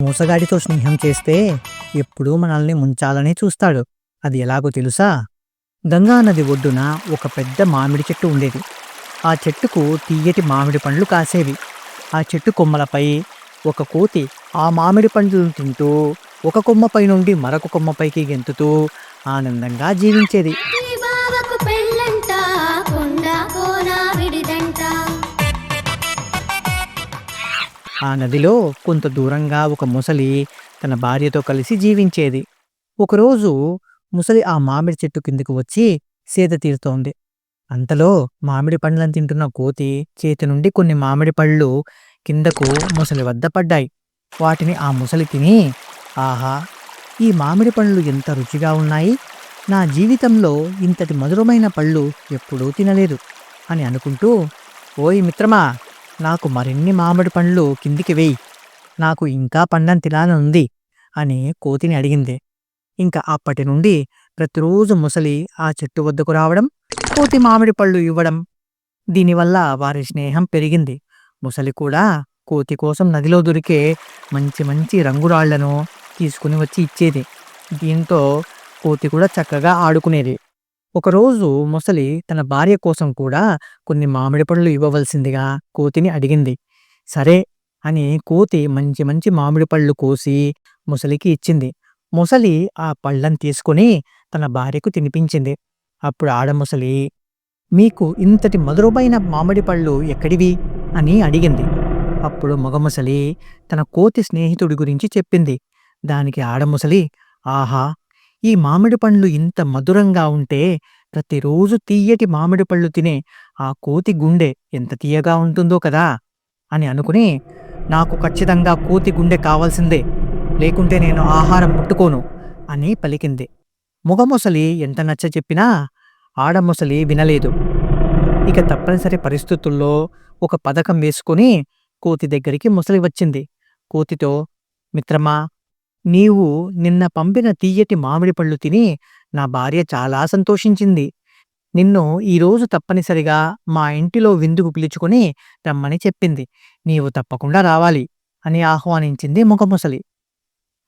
మోసగాడితో స్నేహం చేస్తే ఎప్పుడూ మనల్ని ముంచాలని చూస్తాడు. అది ఎలాగో తెలుసా? గంగా నది ఒడ్డున ఒక పెద్ద మామిడి చెట్టు ఉండేది. ఆ చెట్టుకు తీయటి మామిడి పండ్లు కాసేవి. ఆ చెట్టు కొమ్మలపై ఒక కోతి ఆ మామిడి పండ్లను తింటూ ఒక కొమ్మపై నుండి మరొక కొమ్మపైకి గెంతుతూ ఆనందంగా జీవించేది. ఆ నదిలో కొంత దూరంగా ఒక ముసలి తన భార్యతో కలిసి జీవించేది. ఒకరోజు ముసలి ఆ మామిడి చెట్టు కిందకు వచ్చి సేద తీరుతోంది. అంతలో మామిడి పండ్లను తింటున్న కోతి చేతి నుండి కొన్ని మామిడి పళ్ళు కిందకు ముసలి వద్ద పడ్డాయి. వాటిని ఆ ముసలి తిని ఆహా ఈ మామిడి పండ్లు ఎంత రుచిగా ఉన్నాయి. నా జీవితంలో ఇంతటి మధురమైన పళ్ళు ఎప్పుడూ తినలేదు అని అనుకుంటూ ఓయ్ మిత్రమా నాకు మరిన్ని మామిడి పండ్లు కిందికి వేయి. నాకు ఇంకా పండని తినాలని ఉంది అని కోతిని అడిగింది. ఇంకా అప్పటి నుండి ప్రతిరోజు ముసలి ఆ చెట్టు వద్దకు రావడం కోతి మామిడి పళ్ళు ఇవ్వడం దీనివల్ల వారి స్నేహం పెరిగింది. ముసలి కూడా కోతి కోసం నదిలో దొరికే మంచి మంచి రంగురాళ్ళను తీసుకుని వచ్చి ఇచ్చేది. దీంతో కోతి కూడా చక్కగా ఆడుకునేది. ఒకరోజు ముసలి తన భార్య కోసం కూడా కొన్ని మామిడి పళ్ళు ఇవ్వవలసిందిగా కోతిని అడిగింది. సరే అని కోతి మంచి మంచి మామిడి పళ్ళు కోసి ముసలికి ఇచ్చింది. ముసలి ఆ పళ్ళను తీసుకొని తన భార్యకు తినిపించింది. అప్పుడు ఆడముసలి మీకు ఇంతటి మధురమైన మామిడి పళ్ళు ఎక్కడివి? అని అడిగింది. అప్పుడు మగముసలి తన కోతి స్నేహితుడి గురించి చెప్పింది. దానికి ఆడముసలి ఆహా ఈ మామిడి పండ్లు ఇంత మధురంగా ఉంటే ప్రతిరోజు తీయటి మామిడి పళ్ళు తినే ఆ కోతి గుండె ఎంత తీయగా ఉంటుందో కదా అని అనుకుని నాకు ఖచ్చితంగా కోతి గుండె కావాల్సిందే. లేకుంటే నేను ఆహారం ముట్టుకోను అని పలికింది. మొగముసలి ఎంత నచ్చ చెప్పినా ఆడమొసలి వినలేదు. ఇక తప్పనిసరి పరిస్థితుల్లో ఒక పథకం వేసుకొని కోతి దగ్గరికి ముసలి వచ్చింది. కోతితో మిత్రమా నీవు నిన్న పంపిన తీయటి మామిడి పళ్ళు తిని నా భార్య చాలా సంతోషించింది. నిన్ను ఈరోజు తప్పనిసరిగా మా ఇంటిలో విందుకు పిలుచుకుని రమ్మని చెప్పింది. నీవు తప్పకుండా రావాలి అని ఆహ్వానించింది ముఖముసలి.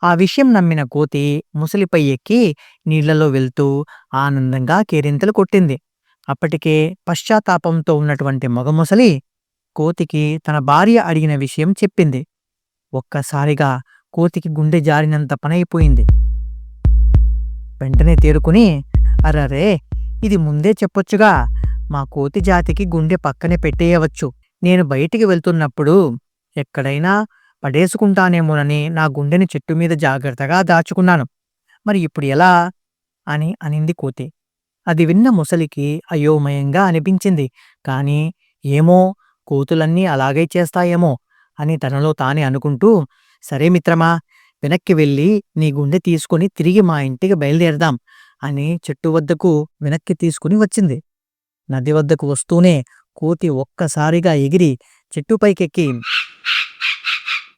ఆ విషయం నమ్మిన కోతి ముసలిపై ఎక్కి నీళ్ళలో వెళ్తూ ఆనందంగా కేరింతలు కొట్టింది. అప్పటికే పశ్చాత్తాపంతో ఉన్నటువంటి మగముసలి కోతికి తన భార్య అడిగిన విషయం చెప్పింది. ఒక్కసారిగా కోతికి గుండె జారినంత పనైపోయింది. వెంటనే తేరుకుని అరరే ఇది ముందే చెప్పొచ్చుగా. మా కోతి జాతికి గుండె పక్కనే పెట్టేయవచ్చు. నేను బయటికి వెళ్తున్నప్పుడు ఎక్కడైనా పడేసుకుంటానేమోనని నా గుండెని చెట్టు మీద జాగ్రత్తగా దాచుకున్నాను. మరి ఇప్పుడు ఎలా అని అనింది కోతి. అది విన్న ముసలికి అయోమయంగా అనిపించింది. కానీ ఏమో కోతులన్నీ అలాగే చేస్తాయేమో అని తనలో తానే అనుకుంటూ సరే మిత్రమా వెనక్కి వెళ్ళి నీ గుండె తీసుకుని తిరిగి మా ఇంటికి బయలుదేరదాం అని చెట్టు వద్దకు వెనక్కి తీసుకుని వచ్చింది. నది వద్దకు వస్తూనే కోతి ఒక్కసారిగా ఎగిరి చెట్టుపైకెక్కి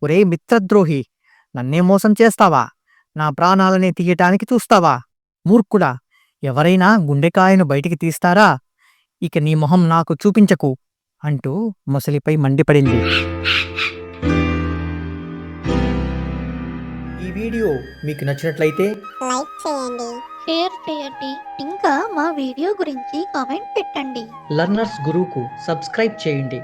ఒరే మిత్రద్రోహి నన్నే మోసం చేస్తావా? నా ప్రాణాలని తీయటానికి చూస్తావా? మూర్ఖుడా ఎవరైనా గుండెకాయను బయటికి తీస్తారా? ఇక నీ మొహం నాకు చూపించకు అంటూ ముసలిపై మండిపడింది. వీడియో మీకు నచ్చినట్లయితే లైక్ చేయండి షేర్ చేయండి ఇంకా మా వీడియో గురించి కామెంట్ పెట్టండి. లర్నర్స్ గురువుకు సబ్స్క్రైబ్ చేయండి.